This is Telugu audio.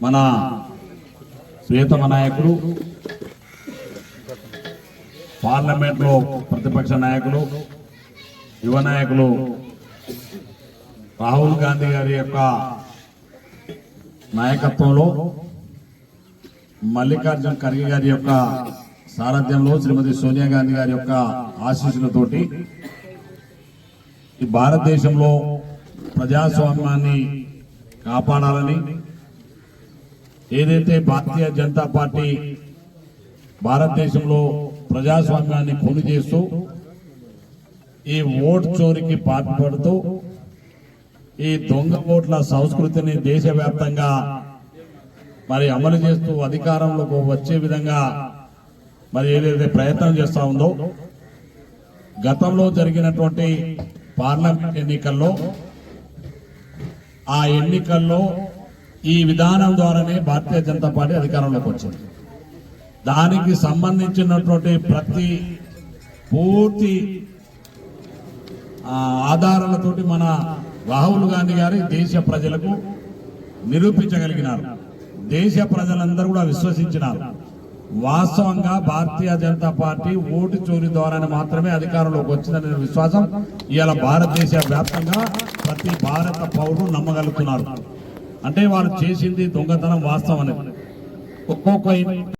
మన శ్వేతమ నాయకులు పార్లమెంట్లో ప్రతిపక్ష నాయకులు యువ నాయకులు రాహుల్ గాంధీ గారి యొక్క నాయకత్వంలో మల్లికార్జున ఖర్గే గారి యొక్క సారథ్యంలో శ్రీమతి సోనియా గాంధీ గారి యొక్క ఆశీస్సులతోటి ఈ భారతదేశంలో ప్రజాస్వామ్యాన్ని కాపాడాలని ఏదైతే భారతీయ జనతా పార్టీ భారతదేశంలో ప్రజాస్వామ్యాన్ని కొను చేస్తూ ఈ ఓట్ చోరికి పాల్పడుతూ ఈ దొంగ ఓట్ల సంస్కృతిని దేశవ్యాప్తంగా మరి అమలు చేస్తూ అధికారంలోకి వచ్చే విధంగా మరి ఏదైతే ప్రయత్నం చేస్తా ఉందో గతంలో జరిగినటువంటి పార్లమెంట్ ఎన్నికల్లో ఆ ఎన్నికల్లో ఈ విధానం ద్వారానే భారతీయ జనతా పార్టీ అధికారంలోకి వచ్చింది. దానికి సంబంధించినటువంటి ప్రతి పూర్తి ఆధారాలతోటి మన రాహుల్ గాంధీ గారి దేశ ప్రజలకు నిరూపించగలిగినారు. దేశ ప్రజలందరూ కూడా విశ్వసించినారు. వాస్తవంగా భారతీయ జనతా పార్టీ ఓటు చోరీ ద్వారానే మాత్రమే అధికారంలోకి వచ్చిందనే విశ్వాసం ఇవాళ భారతదేశ వ్యాప్తంగా ప్రతి భారత పౌరులు నమ్మగలుగుతున్నారు. అంటే వారు చేసింది దొంగతనం వాస్తవం అనేది ఒక్కొక్క